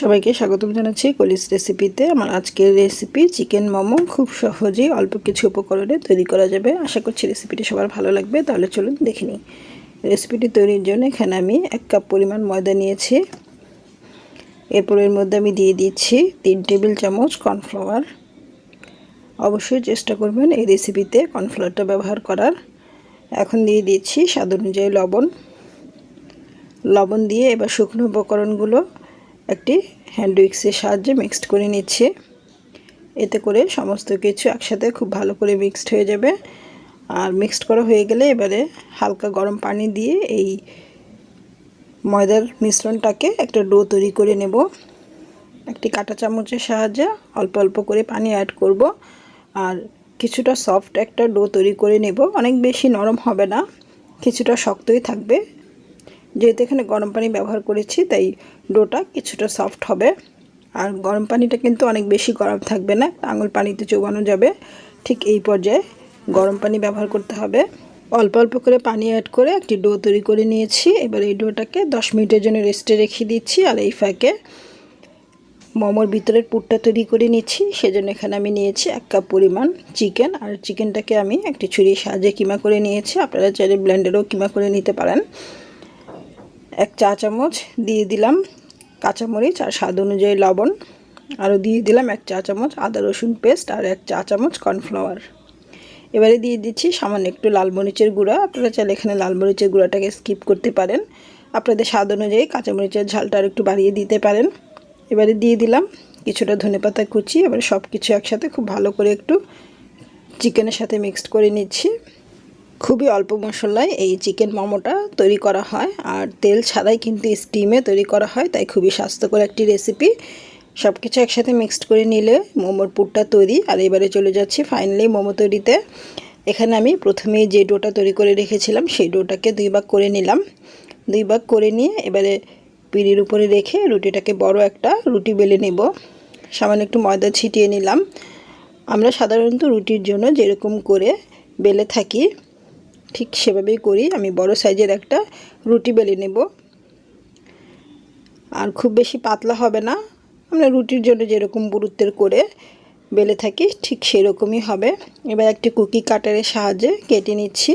সবাইকে স্বাগতম জানাচ্ছি কলিস রেসিপিতে। আমার আজকের রেসিপি চিকেন মোমো। খুব সহজেই অল্প কিছু উপকরণে তৈরি করা যাবে। আশা করছি রেসিপিটি সবার ভালো লাগবে। তাহলে চলুন দেখে নিই। রেসিপিটি তৈরির জন্য এখানে আমি এক কাপ পরিমাণ ময়দা নিয়েছি। এরপর এর মধ্যে আমি দিয়ে দিচ্ছি তিন টেবিল চামচ কর্নফ্লাওয়ার। অবশ্যই চেষ্টা করবেন এই রেসিপিতে কর্নফ্লাওয়ারটা ব্যবহার করার। এখন দিয়ে দিচ্ছি স্বাদ অনুযায়ী লবণ। লবণ দিয়ে এবার শুকনো উপকরণগুলো একটি হ্যান্ড উইক্সের সাহায্যে মিক্সড করে নিচ্ছি। এতে করে সমস্ত কিছু একসাথে খুব ভালো করে মিক্সড হয়ে যাবে। আর মিক্সড করা হয়ে গেলে এবারে হালকা গরম পানি দিয়ে এই ময়দার মিশ্রণটাকে একটা ডো তৈরি করে নেব। একটি কাঁটা চামচের সাহায্যে অল্প অল্প করে পানি অ্যাড করব। আর কিছুটা সফট একটা ডো তৈরি করে নেব। অনেক বেশি নরম হবে না, কিছুটা শক্তই থাকবে। যেহেতু এখানে গরম পানি ব্যবহার করেছি, তাই ডোটা কিছুটা সফট হবে। আর গরম পানিটা কিন্তু অনেক বেশি গরম থাকবে না, আঙুল পানিতে চোবানো যাবে। ঠিক এই পর্যায়ে গরম পানি ব্যবহার করতে হবে। অল্প অল্প করে পানি অ্যাড করে একটি ডো তৈরি করে নিয়েছি। এবার এই ডোটাকে দশ মিনিটের জন্য রেস্টে রেখে দিচ্ছি আর এই ফাঁকে মোমোর ভিতরের পুরটা তৈরি করে নিচ্ছি। সেজন্য এখানে আমি নিয়েছি এক কাপ পরিমাণ চিকেন। আর চিকেনটাকে আমি একটি ছুরির সাহায্যে কিমা করে নিয়েছি। আপনারা চাইলে ব্লেন্ডারও কিমা করে নিতে পারেন। এক চা চামচ দিয়ে দিলাম কাঁচামরিচ আর স্বাদ অনুযায়ী লবণ। আরও দিয়ে দিলাম এক চা চামচ আদা রসুন পেস্ট আর এক চা চামচ কর্নফ্লাওয়ার। এবারে দিয়ে দিচ্ছি সামান্য একটু লাল মরিচের গুঁড়া। আপনারা চাইলে এখানে লাল মরিচের গুঁড়াটাকে স্কিপ করতে পারেন। আপনাদের স্বাদ অনুযায়ী কাঁচামরিচের ঝালটা আর একটু বাড়িয়ে দিতে পারেন। এবারে দিয়ে দিলাম কিছুটা ধনেপাতা কুচি। এবারে সব কিছু একসাথে খুব ভালো করে একটু চিকেনের সাথে মিক্সড করে নিচ্ছি। খুবই অল্প মশলায় এই চিকেন মোমোটা তৈরি করা হয়। আর তেল ছাড়াই কিন্তু স্টিমে তৈরি করা হয়, তাই খুবই স্বাস্থ্যকর একটি রেসিপি সব কিছু একসাথে মিক্সড করে নিলে মোমোর পুরটা তৈরি। আর এবারে চলে যাচ্ছি ফাইনালি মোমো তৈরিতে। এখানে আমি প্রথমেই যে ডোটা তৈরি করে রেখেছিলাম, সেই ডোটাকে দুই ভাগ করে নিলাম। দুই ভাগ করে নিয়ে এবারে পিড়ির উপরে রেখে রুটিটাকে বড় একটা রুটি বেলে নেব। সামান্য একটু ময়দা ছিটিয়ে নিলাম। আমরা সাধারণত রুটির জন্য যেরকম করে বেলে থাকি ঠিক সেভাবেই করি। আমি বড় সাইজের একটা রুটি বেলে নেব। আর খুব বেশি পাতলা হবে না। আমরা রুটির জন্য যেরকম গুরুত্বের করে বেলে থাকি, ঠিক সেরকমই হবে। এবার একটি কুকি কাটারের সাহায্যে কেটে নিচ্ছি।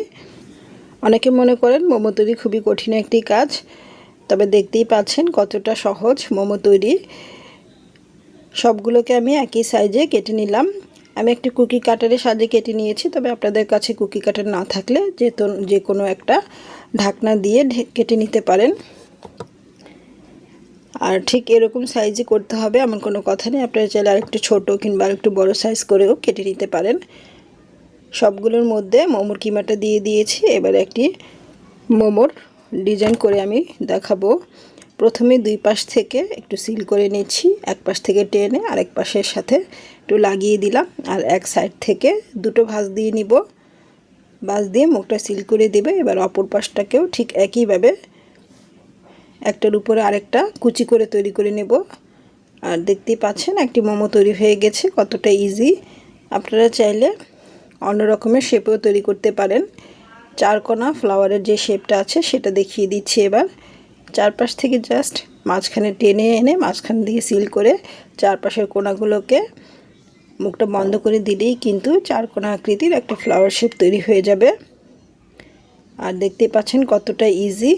অনেকে মনে করেন মোমো তৈরি খুবই কঠিন একটি কাজ, তবে দেখতেই পাচ্ছেন কতটা সহজ মোমো তৈরি। সবগুলোকে আমি একই সাইজে কেটে নিলাম। আমি একটি কুকি কাটারের সাহায্যে কেটে নিয়েছি, তবে আপনাদের কাছে কুকি কাটার না থাকলে যে যে কোনো একটা ঢাকনা দিয়ে কেটে নিতে পারেন। আর ঠিক এরকম সাইজে করতে হবে, এমন কোনো কথা নেই। আপনারা চাইলে আরেকটু ছোটো কিংবা আরেকটু বড় সাইজ করেও কেটে নিতে পারেন। সবগুলোর মধ্যে মোমোর কিমাটা দিয়ে দিয়েছি। এবার একটি মোমোর ডিজাইন করে আমি দেখাবো। প্রথমে দুই পাশ থেকে একটু সিল করে নিচ্ছি, এক পাশ থেকে টেনে আরেক পাশের সাথে একটু লাগিয়ে দিলাম আর এক সাইড থেকে দুটো ভাঁজ দিয়ে নিব। ভাঁজ দিয়ে মুখটা সিল করে দেবে। এবার অপর পাশটাকেও ঠিক একইভাবে একটার উপরে আরেকটা কুচি করে তৈরি করে নেব। আর দেখতেই পাচ্ছেন একটি মোমো তৈরি হয়ে গেছে, কতটা ইজি আপনারা চাইলে অন্য রকমের শেপেও তৈরি করতে পারেন। চারকোনা ফ্লাওয়ারের যে শেপটা আছে সেটা দেখিয়ে দিচ্ছি এবার। চারপাশ থেকে জাস্ট মাঝখানে টেনে এনে মাঝখান দিয়ে সিল করে চারপাশের কোনাগুলোকে মুখটা বন্ধ করে দিলেই কিন্তু চার কোনা আকৃতির একটা ফ্লাওয়ার শেপ তৈরি হয়ে যাবে। আর দেখতে পাচ্ছেন কতটা ইজি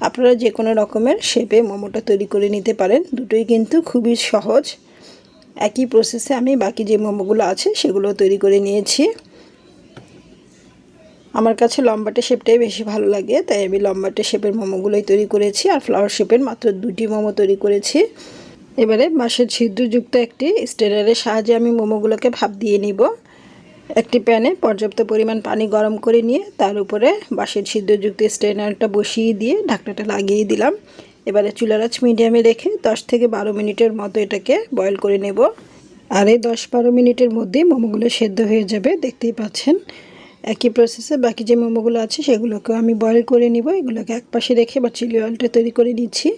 আপনারা যে কোনো রকমের শেপে মোমোটা তৈরি করে নিতে পারেন। দুটোই কিন্তু খুবই সহজ। একই প্রসেসে আমি বাকি যে মোমোগুলো আছে সেগুলো তৈরি করে নিয়েছি। আমার কাছে লম্বাটে শেপটাই বেশি ভালো লাগে, তাই আমি লম্বাটে শেপের মোমোগুলোই তৈরি করেছি। আর ফ্লাওয়ার শেপের মাত্র দুটি মোমো তৈরি করেছি। এবারে বাঁশের ছিদ্রযুক্ত একটি স্টেনারের সাহায্যে আমি মোমোগুলোকে ভাপ দিয়ে নিব। একটি প্যানে পর্যাপ্ত পরিমাণ পানি গরম করে নিয়ে তার উপরে বাঁশের ছিদ্রযুক্ত স্টেনারটা বসিয়ে দিয়ে ঢাকনাটা লাগিয়ে দিলাম। এবারে চুলারাচ মিডিয়ামে রেখে দশ থেকে বারো মিনিটের মতো এটাকে বয়ল করে নেব। আর এই দশ বারো মিনিটের মধ্যেই মোমোগুলো সেদ্ধ হয়ে যাবে, দেখতেই পাচ্ছেন। একই প্রসেসে বাকি যে মোমোগুলো আছে সেগুলোকেও আমি বয়েল করে নিব। এগুলোকে এক পাশে রেখে বা চিলি অয়েলটা তৈরি করে নিচ্ছি।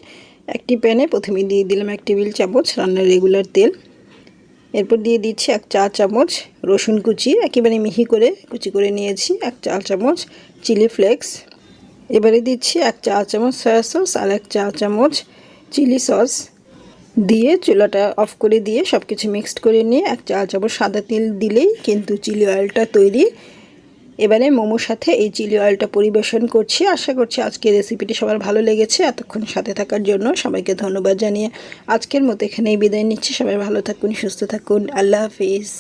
একটি প্যানে প্রথমে দিয়ে দিলাম এক টেবিল চামচ রান্নার রেগুলার তেল। এরপর দিয়ে দিচ্ছি এক চা চামচ রসুন কুচি, একেবারে মিহি করে কুচি করে নিয়েছি এক চা চামচ চিলি ফ্লেক্স। এবারে দিচ্ছি এক চা চামচ সয়া সস আর এক চা চামচ চিলি সস। দিয়ে চুলাটা অফ করে দিয়ে সব কিছু মিক্সড করে নিয়ে এক চা চামচ সাদা তেল দিলেই কিন্তু চিলি অয়েলটা তৈরি এবারে মোমোর সাথে এই চিলি অয়েলটা পরিবেশন করছি। আশা করছি আজকের রেসিপিটি সবার ভালো লেগেছে। এতক্ষণ সাথে থাকার জন্য সবাইকে ধন্যবাদ জানিয়ে আজকের মতো এখানেই বিদায় নিচ্ছি। সবাই ভালো থাকুন, সুস্থ থাকুন। আল্লাহ হাফিজ।